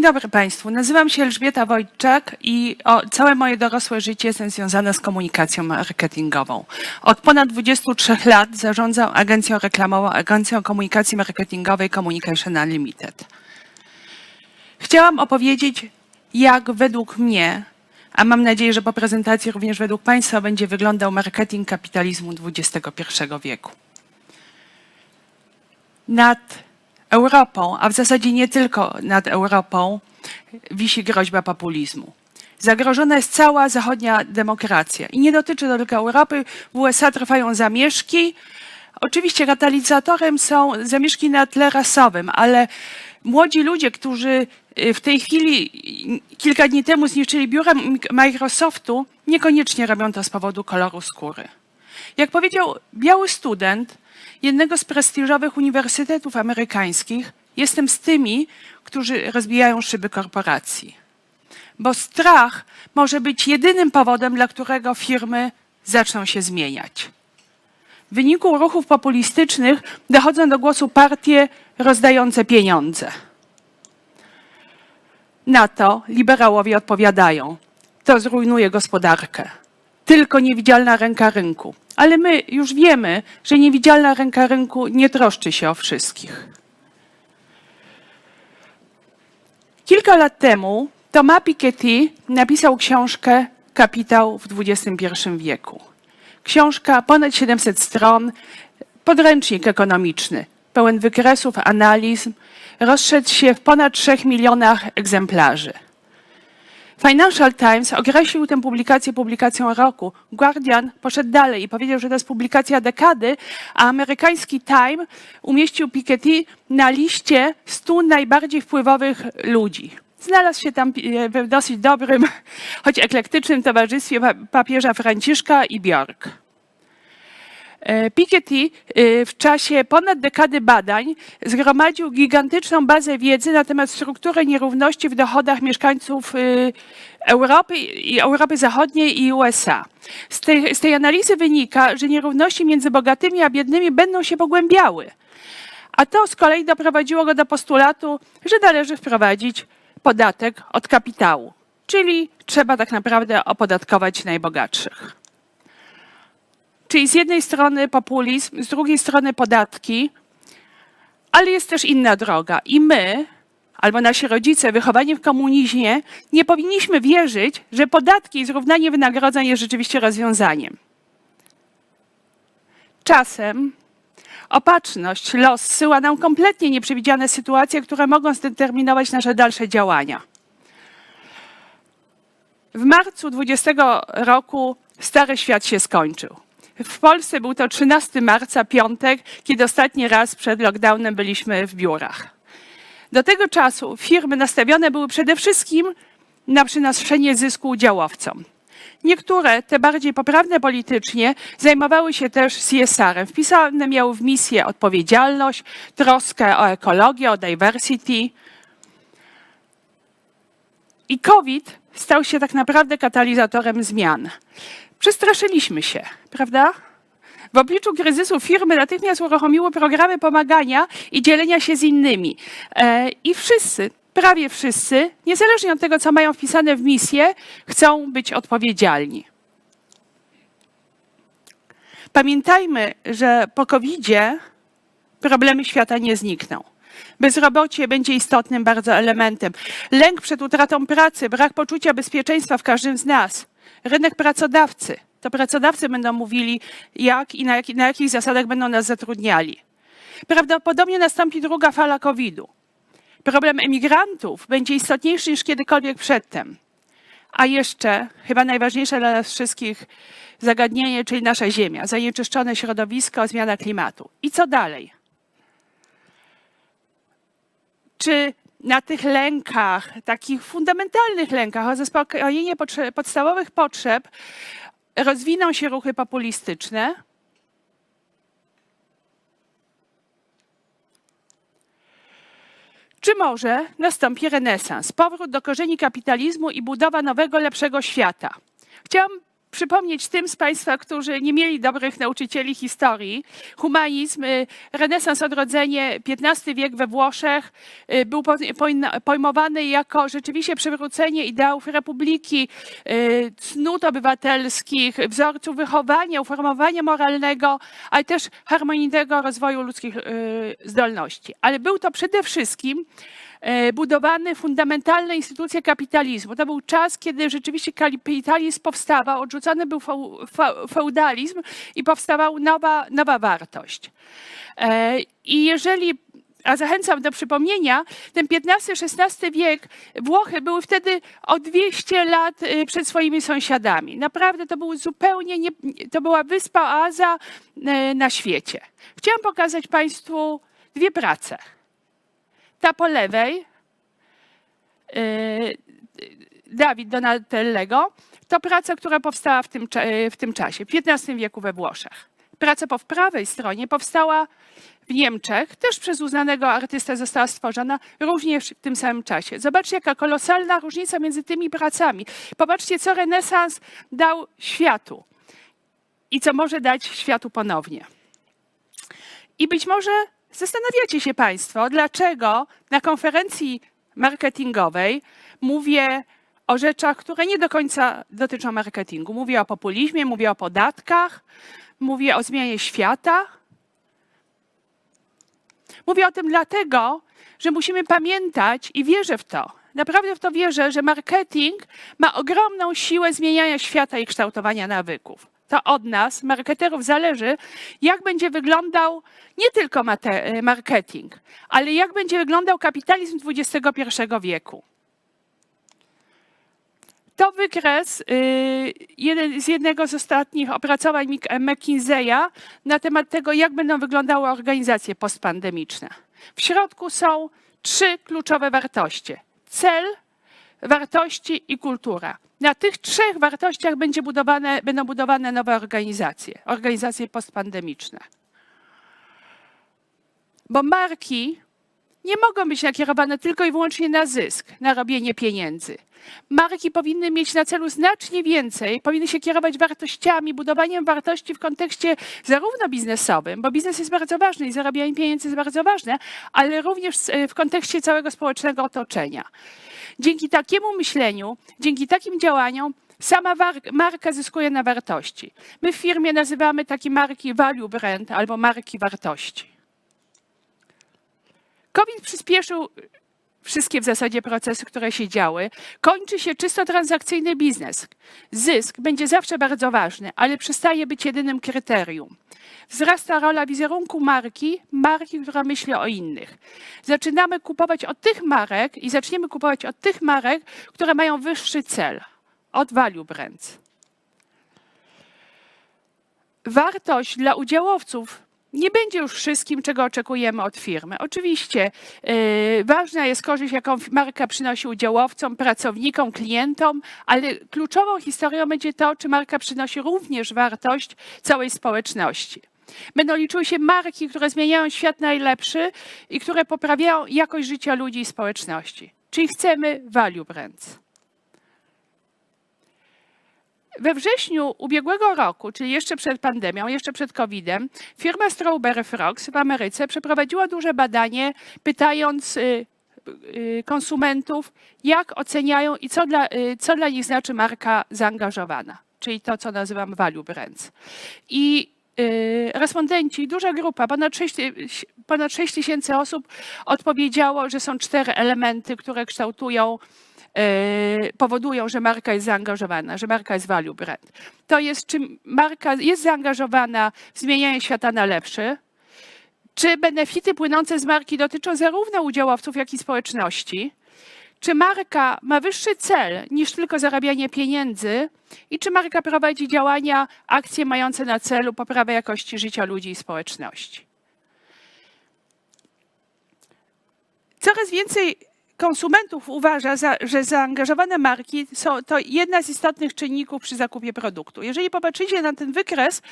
Dzień dobry Państwu. Nazywam się Elżbieta Wojczak i o, całe moje dorosłe życie jestem związana z komunikacją marketingową. Od ponad 23 lat zarządzam agencją reklamową, agencją komunikacji marketingowej Communication Unlimited. Chciałam opowiedzieć, jak według mnie, a mam nadzieję, że po prezentacji również według Państwa będzie wyglądał marketing kapitalizmu XXI wieku. Nad Europą, a w zasadzie nie tylko nad Europą, wisi groźba populizmu. Zagrożona jest cała zachodnia demokracja. I nie dotyczy to tylko Europy. W USA trwają zamieszki. Oczywiście katalizatorem są zamieszki na tle rasowym, ale młodzi ludzie, którzy y, w tej chwili, kilka dni temu zniszczyli biura Microsoftu, niekoniecznie robią to z powodu koloru skóry. Jak powiedział biały student jednego z prestiżowych uniwersytetów amerykańskich, jestem z tymi, którzy rozbijają szyby korporacji. Bo strach może być jedynym powodem, dla którego firmy zaczną się zmieniać. W wyniku ruchów populistycznych dochodzą do głosu partie rozdające pieniądze. Na to liberałowie odpowiadają: to zrujnuje gospodarkę. Tylko niewidzialna ręka rynku. Ale my już wiemy, że niewidzialna ręka rynku nie troszczy się o wszystkich. Kilka lat temu Thomas Piketty napisał książkę Kapitał w XXI wieku. Książka ponad 700 stron, podręcznik ekonomiczny, pełen wykresów, analiz, rozszedł się w ponad 3 milionach egzemplarzy. Financial Times określił tę publikację publikacją roku. Guardian poszedł dalej i powiedział, że to jest publikacja dekady, a amerykański Time umieścił Piketty na liście 100 najbardziej wpływowych ludzi. Znalazł się tam e, w dosyć dobrym, choć eklektycznym towarzystwie pa- papieża Franciszka i Bjork. E, Piketty e, w czasie ponad dekady badań zgromadził gigantyczną bazę wiedzy na temat struktury nierówności w dochodach mieszkańców e, Europy i Europy Zachodniej i USA. Z tej, z tej analizy wynika, że nierówności między bogatymi a biednymi będą się pogłębiały. A to z kolei doprowadziło go do postulatu, że należy wprowadzić podatek od kapitału, czyli trzeba tak naprawdę opodatkować najbogatszych. Czyli z jednej strony populizm, z drugiej strony podatki, ale jest też inna droga. I my, albo nasi rodzice wychowani w komunizmie, nie powinniśmy wierzyć, że podatki i zrównanie wynagrodzeń jest rzeczywiście rozwiązaniem. Czasem opatrzność, los zsyła nam kompletnie nieprzewidziane sytuacje, które mogą zdeterminować nasze dalsze działania. W marcu 20 roku Stary Świat się skończył. W Polsce był to 13 marca, piątek, kiedy ostatni raz przed lockdownem byliśmy w biurach. Do tego czasu firmy nastawione były przede wszystkim na przynoszenie zysku udziałowcom. Niektóre, te bardziej poprawne politycznie, zajmowały się też CSR-em. Wpisane miały w misję odpowiedzialność, troskę o ekologię, o diversity. I COVID stał się tak naprawdę katalizatorem zmian. Przestraszyliśmy się, prawda? W obliczu kryzysu firmy natychmiast uruchomiły programy pomagania i dzielenia się z innymi. E, I wszyscy, prawie wszyscy, niezależnie od tego, co mają wpisane w misję, chcą być odpowiedzialni. Pamiętajmy, że po COVID-zie problemy świata nie znikną. Bezrobocie będzie istotnym bardzo elementem. Lęk przed utratą pracy, brak poczucia bezpieczeństwa w każdym z nas. Rynek pracodawcy. To pracodawcy będą mówili, jak i na, jak, na jakich zasadach będą nas zatrudniali. Prawdopodobnie nastąpi druga fala COVID-u. Problem emigrantów będzie istotniejszy niż kiedykolwiek przedtem. A jeszcze, chyba najważniejsze dla nas wszystkich zagadnienie, czyli nasza Ziemia, zanieczyszczone środowisko, zmiana klimatu. I co dalej? czy na tych lękach, takich fundamentalnych lękach o zaspokojenie podstawowych potrzeb rozwiną się ruchy populistyczne? Czy może nastąpi renesans, powrót do korzeni kapitalizmu i budowa nowego, lepszego świata? Chciałam przypomnieć tym z Państwa, którzy nie mieli dobrych nauczycieli historii. Humanizm, y, renesans, odrodzenie, XV wiek we Włoszech y, był pojmowany jako rzeczywiście przywrócenie ideałów republiki, y, cnót obywatelskich, wzorców wychowania, uformowania moralnego, ale też harmonijnego rozwoju ludzkich zdolności. Ale był to przede wszystkim e, budowany fundamentalne instytucje kapitalizmu. To był czas, kiedy rzeczywiście kapitalizm powstawał, odrzucony był feu- fe- feudalizm i powstawała nowa, nowa wartość. E, I jeżeli, a zachęcam do przypomnienia, ten XV-XVI wiek, Włochy były wtedy o 200 lat e, przed swoimi sąsiadami. Naprawdę to był zupełnie, nie, to była wyspa oaza na świecie. Chciałam pokazać Państwu dwie prace. Ta po lewej, yy, Dawid Donatellego, to praca, która powstała w tym, cza- w tym czasie, w XV wieku we Włoszech. Praca po prawej stronie powstała w Niemczech, też przez uznanego artystę została stworzona również w tym samym czasie. Zobaczcie, jaka kolosalna różnica między tymi pracami. Popatrzcie, co renesans dał światu i co może dać światu ponownie. I być może zastanawiacie się Państwo, dlaczego na konferencji marketingowej mówię o rzeczach, które nie do końca dotyczą marketingu. Mówię o populizmie, mówię o podatkach, mówię o zmianie świata. Mówię o tym dlatego, że musimy pamiętać i wierzę w to. Naprawdę w to wierzę, że marketing ma ogromną siłę zmieniania świata i kształtowania nawyków. To od nas, marketerów, zależy, jak będzie wyglądał nie tylko mate- marketing, ale jak będzie wyglądał kapitalizm XXI wieku. To wykres y, z jednego z ostatnich opracowań Mik- McKinseya na temat tego, jak będą wyglądały organizacje postpandemiczne. W środku są trzy kluczowe wartości: cel, wartości i kultura. Na tych trzech wartościach będzie budowane, będą budowane nowe organizacje, organizacje postpandemiczne. Bo marki nie mogą być nakierowane tylko i wyłącznie na zysk, na robienie pieniędzy. Marki powinny mieć na celu znacznie więcej, powinny się kierować wartościami, budowaniem wartości w kontekście zarówno biznesowym, bo biznes jest bardzo ważny i zarabianie pieniędzy jest bardzo ważne, ale również w kontekście całego społecznego otoczenia. Dzięki takiemu myśleniu, dzięki takim działaniom, sama marka zyskuje na wartości. My w firmie nazywamy takie marki value brand albo marki wartości. COVID przyspieszył wszystkie w zasadzie procesy, które się działy. Kończy się czysto transakcyjny biznes. Zysk będzie zawsze bardzo ważny, ale przestaje być jedynym kryterium. Wzrasta rola wizerunku marki, marki, która myśli o innych. Zaczynamy kupować od tych marek i zaczniemy kupować od tych marek, które mają wyższy cel, od value brands. Wartość dla udziałowców nie będzie już wszystkim, czego oczekujemy od firmy. Oczywiście yy, ważna jest korzyść, jaką marka przynosi udziałowcom, pracownikom, klientom, ale kluczową historią będzie to, czy marka przynosi również wartość całej społeczności. Będą liczyły się marki, które zmieniają świat najlepszy i które poprawiają jakość życia ludzi i społeczności. Czyli chcemy value brands. We wrześniu ubiegłego roku, czyli jeszcze przed pandemią, jeszcze przed COVID-em, firma Strawberry Frogs w Ameryce przeprowadziła duże badanie, pytając y, y, konsumentów, jak oceniają i co dla, y, co dla nich znaczy marka zaangażowana, czyli to, co nazywam value brands. I respondenci, duża grupa, ponad 6, ponad 6 tysięcy osób odpowiedziało, że są cztery elementy, które kształtują powodują, że marka jest zaangażowana, że marka jest value brand. To jest, czy marka jest zaangażowana w zmienianie świata na lepszy, czy benefity płynące z marki dotyczą zarówno udziałowców, jak i społeczności, czy marka ma wyższy cel niż tylko zarabianie pieniędzy i czy marka prowadzi działania, akcje mające na celu poprawę jakości życia ludzi i społeczności. Coraz więcej konsumentów uważa, za, że zaangażowane marki są to jedna z istotnych czynników przy zakupie produktu. Jeżeli popatrzycie na ten wykres,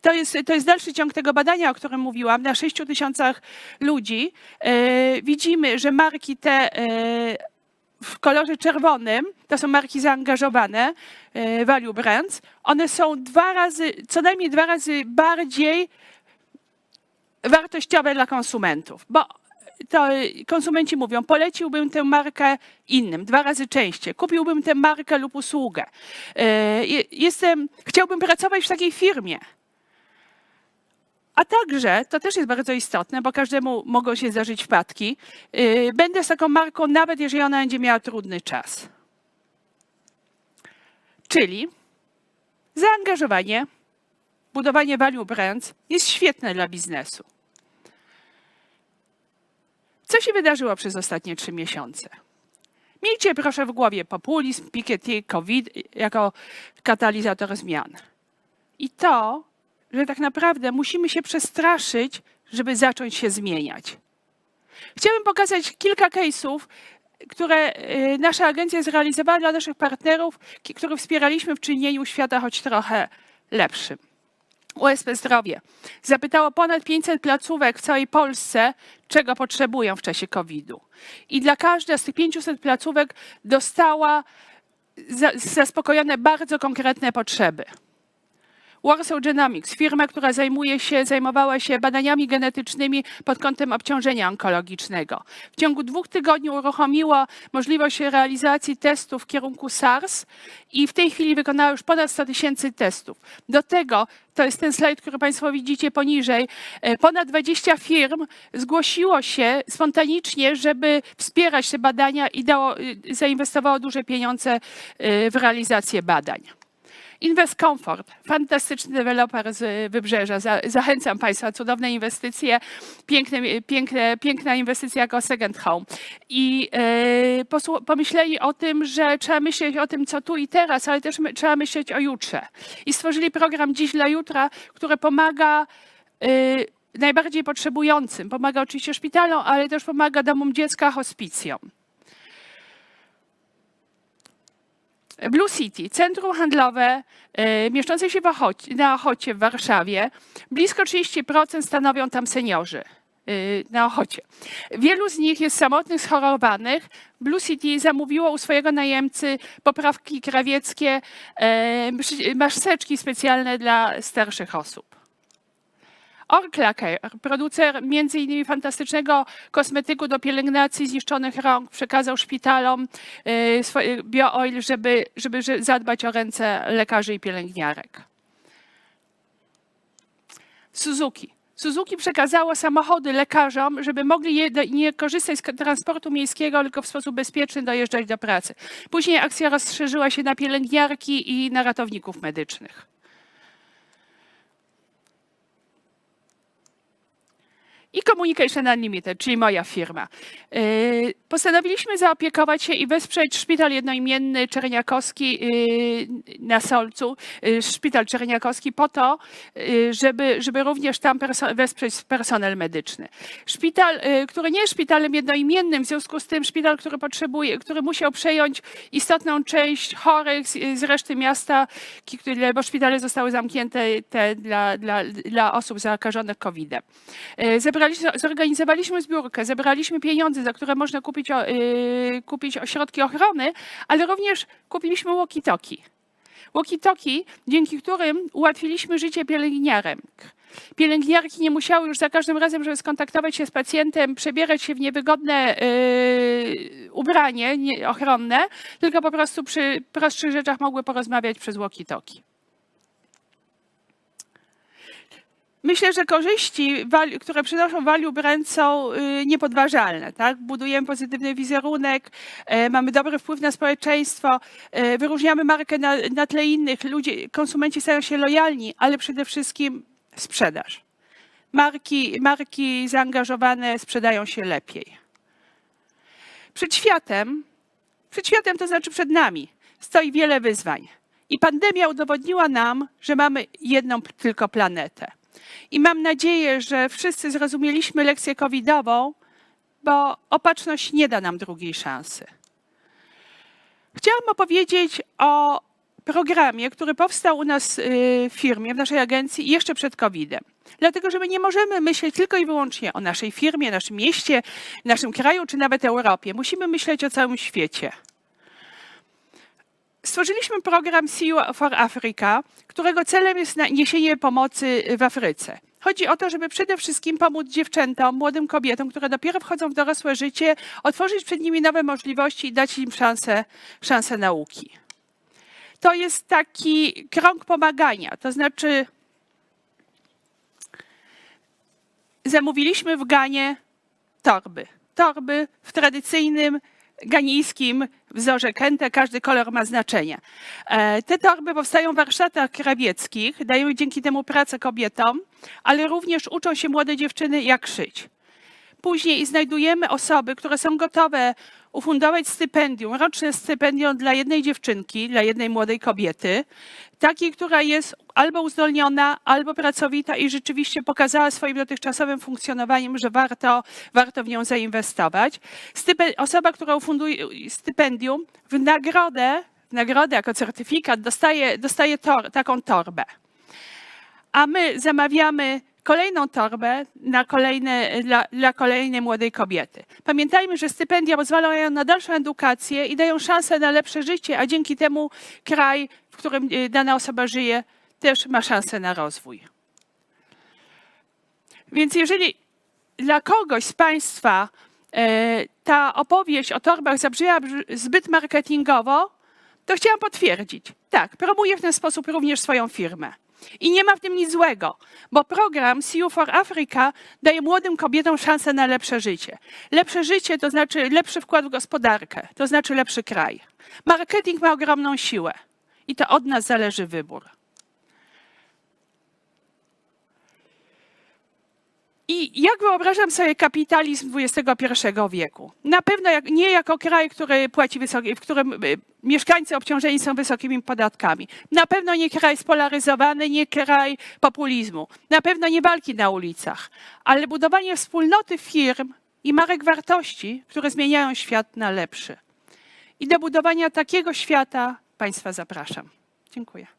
to jest, to jest dalszy ciąg tego badania, o którym mówiłam, na 6 tysiącach ludzi. E, widzimy, że marki te e, w kolorze czerwonym, to są marki zaangażowane, e, value brands, one są dwa razy, co najmniej dwa razy bardziej wartościowe dla konsumentów, bo to konsumenci mówią, poleciłbym tę markę innym, dwa razy częściej, kupiłbym tę markę lub usługę. E, je- Jestem, chciałbym pracować w takiej firmie. A także, to też jest bardzo istotne, bo każdemu mogą się zdarzyć wpadki, y, będę z taką marką, nawet jeżeli ona będzie miała trudny czas. Czyli zaangażowanie, budowanie value brands jest świetne dla biznesu. Co się wydarzyło przez ostatnie trzy miesiące? Miejcie proszę w głowie populizm, Piketty, COVID jako katalizator zmian. I to, że tak naprawdę musimy się przestraszyć, żeby zacząć się zmieniać. Chciałbym pokazać kilka case'ów, które y, nasza agencja zrealizowała dla naszych partnerów, których wspieraliśmy w czynieniu świata choć trochę lepszym. USP Zdrowie zapytało ponad 500 placówek w całej Polsce, czego potrzebują w czasie COVID-u. I dla każdej z tych 500 placówek dostała za, zaspokojone bardzo konkretne potrzeby. Warsaw Genomics, firma, która zajmuje się, zajmowała się badaniami genetycznymi pod kątem obciążenia onkologicznego. W ciągu dwóch tygodni uruchomiła możliwość realizacji testów w kierunku SARS i w tej chwili wykonała już ponad 100 tysięcy testów. Do tego, to jest ten slajd, który Państwo widzicie poniżej, e, ponad 20 firm zgłosiło się spontanicznie, żeby wspierać te badania i dało, y, zainwestowało duże pieniądze y, w realizację badań. Invest Comfort, fantastyczny deweloper z Wybrzeża. Za- Zachęcam Państwa, cudowne inwestycje, piękne, piękne, piękna inwestycja jako second home. I posłu- pomyśleli o tym, że trzeba myśleć o tym, co tu i teraz, ale też my, trzeba myśleć o jutrze. I stworzyli program Dziś dla Jutra, który pomaga e, najbardziej potrzebującym. Pomaga oczywiście szpitalom, ale też pomaga domom dziecka, hospicjom. Blue City, centrum handlowe e, mieszczące się Ochocie, na Ochocie w Warszawie. Blisko 30% stanowią tam seniorzy e, na Ochocie. Wielu z nich jest samotnych, schorowanych. Blue City zamówiło u swojego najemcy poprawki krawieckie, e, maseczki specjalne dla starszych osób. Orkla producer między innymi fantastycznego kosmetyku do pielęgnacji zniszczonych rąk, przekazał szpitalom y, BioOil, żeby, żeby że- zadbać o ręce lekarzy i pielęgniarek. Suzuki. Suzuki przekazało samochody lekarzom, żeby mogli je, nie korzystać z transportu miejskiego, tylko w sposób bezpieczny dojeżdżać do pracy. Później akcja rozszerzyła się na pielęgniarki i na ratowników medycznych. I Communication Unlimited, czyli moja firma. Yy, Postanowiliśmy zaopiekować się i wesprzeć szpital jednoimienny Czerniakowski yy, na Solcu, yy, szpital Czerniakowski po to, żeby, żeby również tam wesprzeć personel medyczny. Szpital, który nie jest szpitalem jednoimiennym, w związku z tym szpital, który potrzebuje, który musiał przejąć istotną część chorych z, z reszty miasta, bo szpitale zostały zamknięte te dla, dla, dla osób zakażonych COVID-em. Zebraliśmy, zorganizowaliśmy zbiórkę, zebraliśmy pieniądze, za które można kupić, o- y, kupić ośrodki ochrony, ale również kupiliśmy walkie-talkie. Walkie-talkie, dzięki którym ułatwiliśmy życie pielęgniarek. Pielęgniarki nie musiały już za każdym razem, żeby skontaktować się z pacjentem, przebierać się w niewygodne y, ubranie nie, ochronne, tylko po prostu przy prostszych rzeczach mogły porozmawiać przez walkie-talkie. Myślę, że korzyści, które przynoszą value brand są y, niepodważalne. Tak? Budujemy pozytywny wizerunek, e, mamy dobry wpływ na społeczeństwo, e, wyróżniamy markę na, na tle innych, ludzie, konsumenci stają się lojalni, ale przede wszystkim sprzedaż. Marki, marki zaangażowane sprzedają się lepiej. Przed światem, przed światem to znaczy przed nami, stoi wiele wyzwań. I pandemia udowodniła nam, że mamy jedną tylko planetę. I mam nadzieję, że wszyscy zrozumieliśmy lekcję covidową, bo opatrzność nie da nam drugiej szansy. Chciałam opowiedzieć o programie, który powstał u nas y, w firmie, w naszej agencji jeszcze przed COVID-em. Dlatego, że my nie możemy myśleć tylko i wyłącznie o naszej firmie, naszym mieście, naszym kraju, czy nawet Europie. Musimy myśleć o całym świecie. Stworzyliśmy program See for Africa, którego celem jest niesienie pomocy w Afryce. Chodzi o to, żeby przede wszystkim pomóc dziewczętom, młodym kobietom, które dopiero wchodzą w dorosłe życie, otworzyć przed nimi nowe możliwości i dać im szansę, szansę nauki. To jest taki krąg pomagania, to znaczy zamówiliśmy w Ganie torby. Torby w tradycyjnym ganijskim wzorze kente, każdy kolor ma znaczenie. E, Te torby powstają w warsztatach krawieckich, dają dzięki temu pracę kobietom, ale również uczą się młode dziewczyny, jak szyć. Później znajdujemy osoby, które są gotowe ufundować stypendium, roczne stypendium dla jednej dziewczynki, dla jednej młodej kobiety, takiej, która jest albo uzdolniona, albo pracowita i rzeczywiście pokazała swoim dotychczasowym funkcjonowaniem, że warto, warto w nią zainwestować. Stype- osoba, która ufunduje stypendium, w nagrodę, w nagrodę jako certyfikat dostaje, dostaje tor, taką torbę a my zamawiamy kolejną torbę na kolejne, dla, dla kolejnej młodej kobiety. Pamiętajmy, że stypendia pozwalają na dalszą edukację i dają szansę na lepsze życie, a dzięki temu kraj, w którym y, dana osoba żyje, też ma szansę na rozwój. Więc jeżeli dla kogoś z Państwa e, ta opowieść o torbach zabrzmiała zbyt marketingowo, to chciałam potwierdzić. Tak, promuję w ten sposób również swoją firmę. I nie ma w tym nic złego, bo program You for Africa daje młodym kobietom szansę na lepsze życie. Lepsze życie to znaczy lepszy wkład w gospodarkę, to znaczy lepszy kraj. Marketing ma ogromną siłę i to od nas zależy wybór. I jak wyobrażam sobie kapitalizm XXI wieku? Na pewno jak, nie jako kraj, który płaci w którym y, mieszkańcy obciążeni są wysokimi podatkami. Na pewno nie kraj spolaryzowany, nie kraj populizmu. Na pewno nie walki na ulicach, ale budowanie wspólnoty firm i marek wartości, które zmieniają świat na lepszy. I do budowania takiego świata Państwa zapraszam. Dziękuję.